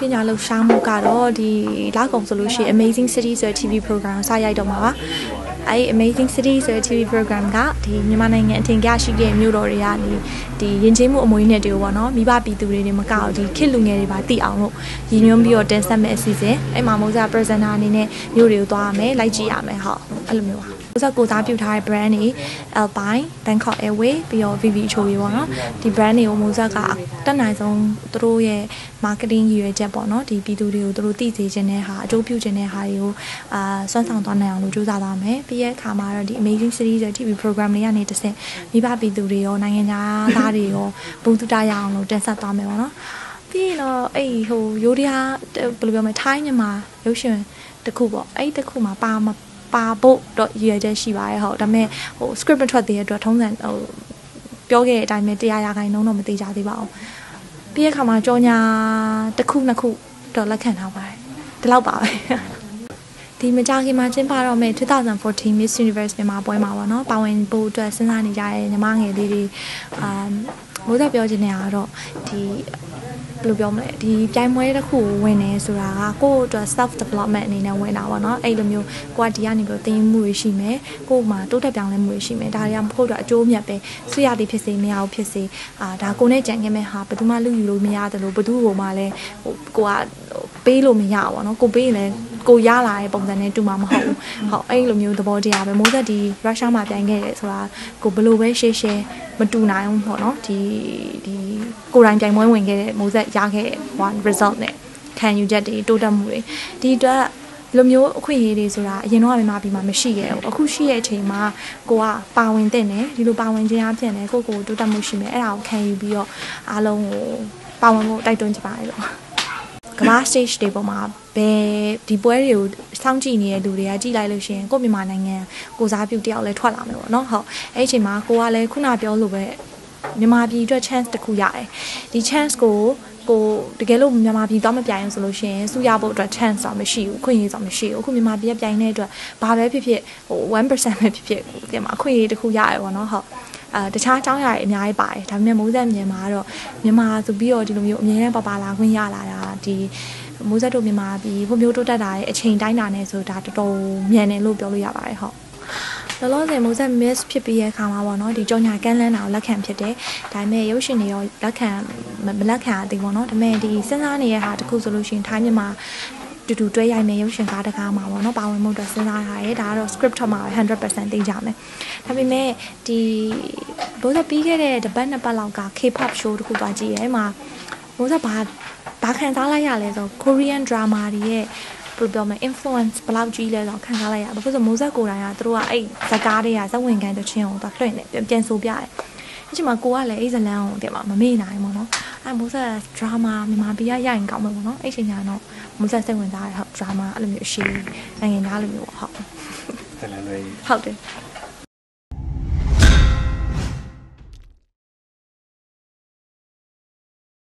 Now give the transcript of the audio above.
ပညာလှူရှားမှုကတော့ဒီလကုံဆိုလို့ရှိရင် Amazing City ဆိုတဲ့ TV program ကိုစရိုက်တော့မှာပါအဲဒီ Amazing City ဆိုတဲ့ TV program ကဒီမြန်မာနိုင်ငံအထင်ကရရှိတဲ့မြို့တော်တွေကနေဒီယဉ်ကျေးမှုအမွေအနှစ်တွေကိုပေါ့နော်မိဘပြည်သူတွေတွေမကောက်ဒီခေတ်လူငယ်တွေပါသိအောင်လို့ရည်ညွှန်းပြီးတော့တင်ဆက်မဲ့အစီအစဉ်အဲ့မှာမိုးစား presenter အနေနဲ့မြို့တွေကိုသွားရမယ်လိုက်ကြည့်ရမယ်ဟုတ်အဲ့လိုမျိုးပါ မိုးစားကိုစားပြုထားတဲ့ brand တွေ Alpine Bangkok Airway ပြီးတော့ VV ချိုကြီးပေါ့နော်ဒီ brand တွေကိုမိုးစားကတက်နိုင်ဆုံးသူတို့ရဲ့ marketing ရည်ရွယ်ချက်ပေါ့နော်ဒီပြည်သူတွေကိုသူတို့သိစေခြင်းတဲ့ဟာအကျိုးပြုခြင်းတဲ့ဟာတွေကိုအာစွမ်းဆောင်သွားနိုင်အောင်လို့ကြိုးစားသွားမယ်ပြီးရဲ့အခါမှာတော့ဒီ Amazing Series ရဲ့ TV program တွေကနေတစ်ဆင့်မိဘပြည်သူတွေရောနိုင်ငံသားတွေရောဘုံတူတရအောင်လို့တင်ဆက်သွားမယ်ပေါ့နော်ပြီးရင်တော့အဲ့ဟိုရိုးတရားဘယ်လိုပြောမလဲထိုင်းမြန်မာရုပ်ရှင်တစ်ခုပေါ့အဲ့တစ်ခုမှာပါမ ပါဖို့တော့ရည်ရွယ်ချက်ရှိပါရဲ့ဟုတ်ဒါပေမဲ့ဟို script မထွက်သေးတဲ့အတွက်ထုံးစံဟိုပြောခဲ့တဲ့အတိုင်းပဲတရားရာခိုင်နှုန်းတော့မသေးကြသေးပါဘူးပြီးရဲ့အခါမှာကြောညာတစ်ခုနှစ်ခုတော့လက်ခံထားပါတယ်ဒီလောက်ပါပဲဒီမကြခင်မှာကျင်းပတော့မယ့်2014 Miss Universe မြန်မာပွဲမှာပေါ့နော်ပါဝင်ဖို့အတွက်စဉ်းစားနေကြတဲ့ညီမငယ်လေးတွေအာမိုးသက်ပြောချင်နေတာကတော့ဒီ ဘယ်လိုပြောမလဲဒီပြိုင်ပွဲတစ်ခုကိုဝင်နေဆိုတာကကိုယ့်အတွက် self development အနေနဲ့ဝင်တာပေါ့နော်အဲ့လိုမျိုးကိုကဒီကနေပြီးသင်မှုတွေရှိမယ်ကို့မှာတိုးတက်ပြောင်းလဲမှုတွေရှိမယ်ဒါတွေကမဟုတ်တော့အကျိုးမြတ်ပဲဆွေရသည်ဖြစ်စေမရဘူးဖြစ်စေအာဒါကိုနဲ့ကြံခဲ့မဲ့ဟာဘယ်သူမှလူယူလို့မရတယ်လို့ဘယ်သူ့ကိုမှလည်းဟိုကိုက ပေးလို့မရဘူးပေါ့နော်ကိုပေးရင်လည်းကိုရလာတဲ့ပုံစံနဲ့တူမှာမဟုတ်ဘူး။ဟုတ်အဲ့လိုမျိုးသဘောတရားပဲမိုးသက်ဒီရုရှားမှာပြန်ခဲ့ရဲဆိုတာကိုဘယ်လိုပဲရှေ့ရှေ့မတူနိုင်ဘူးပေါ့နော်ဒီဒီကိုယ်တိုင်ပြိုင်ပွဲဝင်ခဲ့တဲ့မိုးသက်ရခဲ့တဲ့ one result နဲ့ခံယူချက်တွေတိုးတက်မှုတွေဒီအတွက်လိုမျိုးအခွင့်အရေးတွေဆိုတာအရင်တော့မြန်မာပြည်မှာမရှိခဲ့ဘူးအခုရှိတဲ့အချိန်မှာကိုကပါဝင်တဲ့နဲ့ဒီလိုပါဝင်ခြင်းအဖြစ်နဲ့ကိုကိုတိုးတက်မှုရှိမယ်အဲ့ဒါကိုခံယူပြီးတော့အားလုံးကိုပါဝင်ဖို့တိုက်တွန်းချပါတယ်လို့ ကမ္ဘာ stage တွေပေါ်မှာဘယ်ဒီပွဲတွေကိုစောင့်ကြည့်နေတဲ့လူတွေကကြည့်လိုက်လို့ရှိရင်ကိုမြန်မာနိုင်ငံကိုစားပြုတယောက်လည်းထွက်လာမယ်ပေါ့နော်ဟုတ်အဲ့ဒီအချိန်မှာကိုကလည်းခုနပြောလို့ပဲမြန်မာပြည်အတွက် chance တစ်ခုရတယ်ဒီ chance ကိုကိုတကယ်လို့မြန်မာပြည်တော့မပြိုင်ဘူးဆိုလို့ရှိရင်စုရဖို့အတွက် chance တော့မရှိဘူးအခွင့်အရေးတော့မရှိဘူးအခုမြန်မာပြည်ကပြိုင်တဲ့အတွက်ဘာပဲဖြစ်ဖြစ်ဟို1%ပဲဖြစ်ဖြစ်ဒီမှာအခွင့်အရေးတစ်ခုရတယ်ပေါ့နော်ဟုတ် အာတခြားအကြောင်းအရာတွေအများကြီးပါတယ်ဒါပေမဲ့မိုးဆက်မြန်မာကတော့မြန်မာဆိုပြီးတော့ဒီလိုမျိုးအမြဲတမ်းပပလာခွင့်ရလာတာဒီမိုးဆက်တို့မြန်မာပြည်ဖွံ့ဖြိုးတိုးတက်တာရဲ့အချိန်တိုင်းတာနဲ့ဆိုဒါတော်တော်မြန်တယ်လို့ပြောလို့ရပါတယ်ဟုတ်လောလောဆယ်မိုးဆက် miss ဖြစ်ပြီးရဲ့အခါမှာပေါ့နော်ဒီကြောညာကန်းလန်းတာကိုလက်ခံဖြစ်တယ်ဒါပေမဲ့ရုပ်ရှင်တွေရောလက်ခံမလက်ခံအသေးပေါ့နော်ဒါပေမဲ့ဒီစဉ်းစားနေတဲ့ဟာတခုဆိုလို့ရှိရင်ထိုင်းမြန်မာ တူတူတွဲရိုက်မယ်ရုပ်ရှင်ကားတကားမှာပေါ့နော်ပါဝင်မှုအတွက်စဉ်းစားထားရဲဒါကတော့ script ထမှာ100%သိကြမယ်ဒါပေမဲ့ဒီဘိုးသက်ပြီးခဲ့တဲ့တပတ်နှစ်ပတ်လောက်က K-pop show တခုသွားကြည့်ရဲမှာဘိုးသက်ဘာဘာခံစားလိုက်ရလဲဆို Korean drama တွေရဲ့ဘယ်လိုပြောမလဲ influence ဘယ်လောက်ကြီးလဲဆိုတော့ခံစားလိုက်ရဘာဖြစ်လို့မိုးဆက်ကိုယ်တိုင်ကသူတို့ကအဲ့ဇကားတွေကဇက်ဝင်ကန်တချင်းကိုသူလွှင့်နေပြန်ဆိုပြတယ် အချိန်မှာကိုကလည်းအဲ့ဇလန်းကိုတင်မှာမမေ့နိုင်ဘူးပေါ့နော်အဲ့မိုးဆက်ဒရာမာမြန်မာပြည်ကရရင်ကောင်းမှာပေါ့နော်အဲ့ချိန်ညာတော့မိုးဆက်စိတ်ဝင်စားရဟုတ်ဒရာမာအဲ့လိုမျိုးအရှိနိုင်ငံသားလိုမျိုးပေါ့ဟုတ်ဇလန်းလေးဟုတ်တယ်